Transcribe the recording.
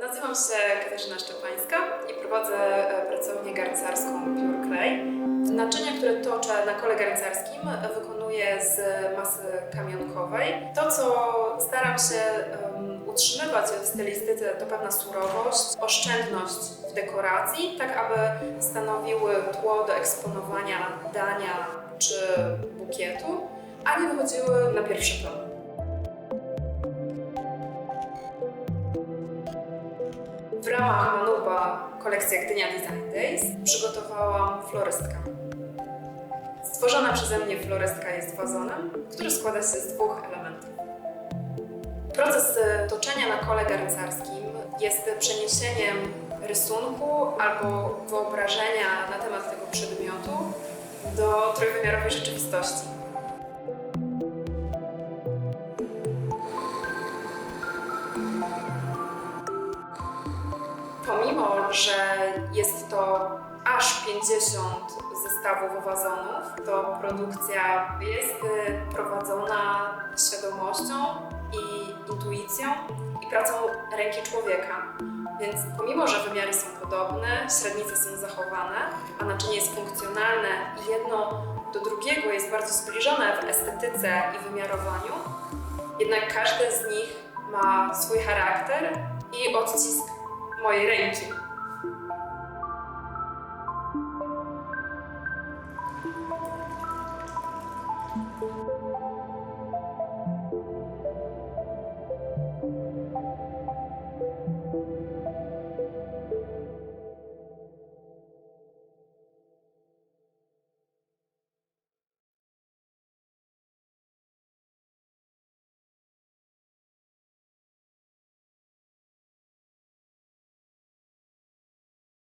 Nazywam się Katarzyna Szczepańska i prowadzę e, pracownię garncarską Pure Clay. Naczynia, które toczę na kole garncarskim wykonuję z masy kamionkowej. To, co staram się em, utrzymywać w stylistyce to pewna surowość, oszczędność w dekoracji, tak aby stanowiły tło do eksponowania dania czy bukietu, a nie wychodziły na pierwszy plan. W ramach Manuba kolekcja Gdynia Design Days przygotowałam florystkę. Stworzona przeze mnie florystka jest wazonem, który składa się z dwóch elementów. Proces e, toczenia na kole garncarskim jest przeniesieniem rysunku albo wyobrażenia na temat tego przedmiotu do trójwymiarowej rzeczywistości. Pomimo, że jest to aż 50 zestawów wazonów, to produkcja jest y, prowadzona świadomością i intuicją i pracą ręki człowieka. Więc pomimo, że wymiary są podobne, średnice są zachowane, a naczynie jest funkcjonalne i jedno do drugiego jest bardzo zbliżone w estetyce i wymiarowaniu, jednak każde z nich ma swój charakter i odcisk Moirente.